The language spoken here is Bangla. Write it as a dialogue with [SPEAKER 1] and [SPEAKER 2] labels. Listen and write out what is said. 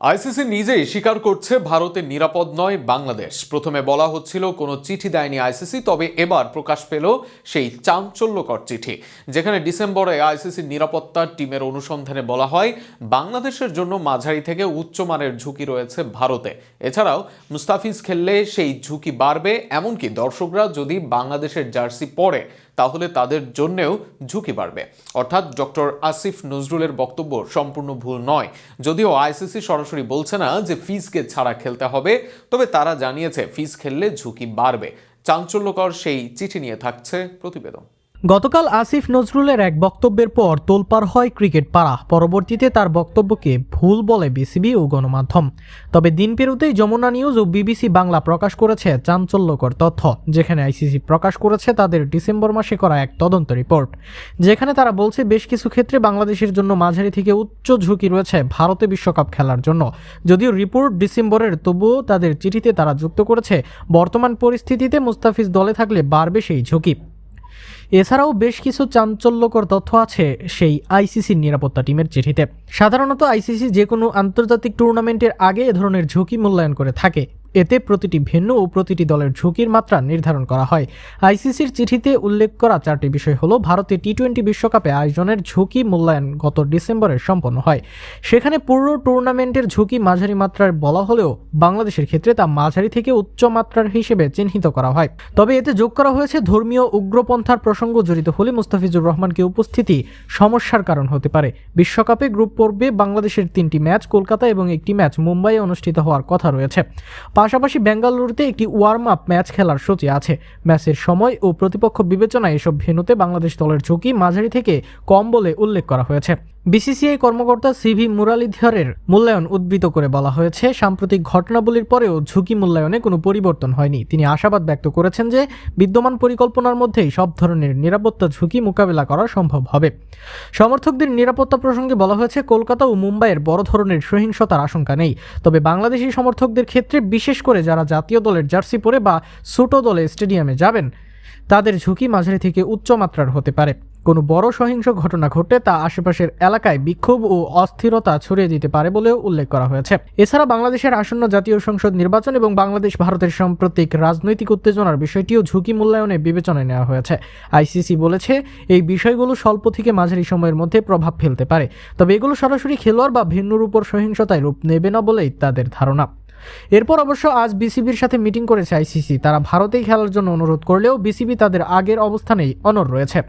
[SPEAKER 1] আইসিসি নিজেই স্বীকার করছে ভারতের নিরাপদ নয় বাংলাদেশ। প্রথমে বলা হচ্ছিল, কোনো চিঠি দেয়নি আইসিসি, তবে এবার প্রকাশ পেল সেই চাঞ্চল্যকর চিঠি, যেখানে ডিসেম্বরে আইসিসির নিরাপত্তার টিমের অনুসন্ধানে বলা হয়, বাংলাদেশের জন্য মাঝারি থেকে উচ্চমানের ঝুঁকি রয়েছে ভারতে। এছাড়াও, মুস্তাফিজ খেললে সেই ঝুঁকি বাড়বে, এমনকি দর্শকরা যদি বাংলাদেশের জার্সি পরে তাহলে তাদের জন্যেও ঝুঁকি বাড়বে। অর্থাৎ ডক্টর আসিফ নজরুলের বক্তব্য সম্পূর্ণ ভুল নয়। যদিও আইসিসি সরাসরি বলছে না যে ফিজকে ছাড়া খেলতে হবে, তবে তারা জানিয়েছে ফিজ খেললে ঝুঁকি বাড়বে। চাঞ্চল্যকর সেই চিঠি নিয়ে থাকছে প্রতিবেদন।
[SPEAKER 2] গতকাল আসিফ নজরুলের এক বক্তব্যের পর তোলপার হয় ক্রিকেট পাড়া। পরবর্তীতে তার বক্তব্যকে ভুল বলে বিসিবি ও গণমাধ্যম। তবে দিন পেরুতেই যমুনা নিউজ ও বিবিসি বাংলা প্রকাশ করেছে চাঞ্চল্যকর তথ্য, যেখানে আইসিসি প্রকাশ করেছে তাদের ডিসেম্বর মাসে করা এক তদন্ত রিপোর্ট। যেখানে তারা বলছে, বেশ কিছু ক্ষেত্রে বাংলাদেশের জন্য মাঝারি থেকে উচ্চ ঝুঁকি রয়েছে ভারতে বিশ্বকাপ খেলার জন্য। যদিও রিপোর্ট ডিসেম্বরের, তবুও তাদের চিঠিতে তারা যুক্ত করেছে, বর্তমান পরিস্থিতিতে মুস্তাফিজ দলে থাকলে বাড়বে সেই ঝুঁকি। এছাড়াও বেশ কিছু চাঞ্চল্যকর তথ্য আছে সেই আইসিসির নিরাপত্তা টিমের চিঠিতে। সাধারণত আইসিসি যে কোনো আন্তর্জাতিক টুর্নামেন্টের আগে এ ধরনের ঝুঁকি মূল্যায়ন করে থাকে। এতে প্রতিটি ভেন্যু ও প্রতিটি দলের ঝুঁকির মাত্রা নির্ধারণ করা হয়। আইসিসির চিঠিতে উল্লেখ করা চারটি বিষয় হল, ভারতে টি টোয়েন্টি বিশ্বকাপে আয়োজনের ঝুঁকি মূল্যায়ন গত ডিসেম্বরে সম্পন্ন হয়। সেখানে পুরো টুর্নামেন্টের ঝুঁকি মাঝারি মাত্রার বলা হলেও বাংলাদেশের ক্ষেত্রে তা মাঝারি থেকে উচ্চ মাত্রার হিসেবে চিহ্নিত করা হয়। তবে এতে যোগ করা হয়েছে ধর্মীয় উগ্রপন্থার প্রসঙ্গ জড়িত হলে মুস্তাফিজুর রহমানকে উপস্থিতি সমস্যার কারণ হতে পারে। বিশ্বকাপে গ্রুপ পর্বে বাংলাদেশের তিনটি ম্যাচ, কলকাতা এবং একটি ম্যাচ মুম্বাইয়ে অনুষ্ঠিত হওয়ার কথা রয়েছে। পাশাপাশি বেঙ্গালুরুতে একটি ওয়ার্ম আপ ম্যাচ খেলার সূচি আছে। ম্যাচের সময় ও প্রতিপক্ষ বিবেচনায় এসব ভেন্যুতে বাংলাদেশ দলের ঝুঁকি মাঝারি থেকে কম বলে উল্লেখ করা হয়েছে। বিসিসিআই কর্মকর্তা সিভি মুরালিধরের মূল্যায়ন উদ্বৃত করে বলা হয়েছে, সাম্প্রতিক ঘটনাবলীর পরেও ঝুঁকি মূল্যায়নে কোনো পরিবর্তন হয়নি। তিনি আশাবাদ ব্যক্ত করেছেন যে, বিদ্যমান পরিকল্পনার মধ্যেই সব ধরনের নিরাপত্তা ঝুঁকি মোকাবেলা করা সম্ভব হবে। সমর্থকদের নিরাপত্তা প্রসঙ্গে বলা হয়েছে, কলকাতা ও মুম্বাইয়ের বড় ধরনের সহিংসতার আশঙ্কা নেই। তবে বাংলাদেশি সমর্থকদের ক্ষেত্রে, বিশেষ করে যারা জাতীয় দলের জার্সি পরে বা ছোট দলে স্টেডিয়ামে যাবেন, তাদের ঝুঁকি মাঝারি থেকে উচ্চ মাত্রার হতে পারে। কোনো বড় সহিংস ঘটনা ঘটে তা আশেপাশের এলাকায় বিক্ষোভ ও অস্থিরতা ছড়িয়ে দিতে পারে বলেও উল্লেখ করা হয়েছে। এছাড়া বাংলাদেশের আসন্ন জাতীয় সংসদ নির্বাচন এবং বাংলাদেশ ভারতের সাম্প্রতিক রাজনৈতিক উত্তেজনার বিষয়টিও ঝুঁকি মূল্যায়নে বিবেচনায় নেওয়া হয়েছে। আইসিসি বলেছে, এই বিষয়গুলো স্বল্প থেকে মাঝারি সময়ের মধ্যে প্রভাব ফেলতে পারে। তবে এগুলো সরাসরি খেলোয়াড় বা ভিন্নুর উপর সহিংসতায় রূপ নেবে না বলেই তাদের ধারণা। এরপর অবশ্য আজ বিসিবির সাথে মিটিং করেছে আইসিসি। তারা ভারতেই খেলার জন্য অনুরোধ করলেও বিসিবি তাদের আগের অবস্থানেই অনর রয়েছে।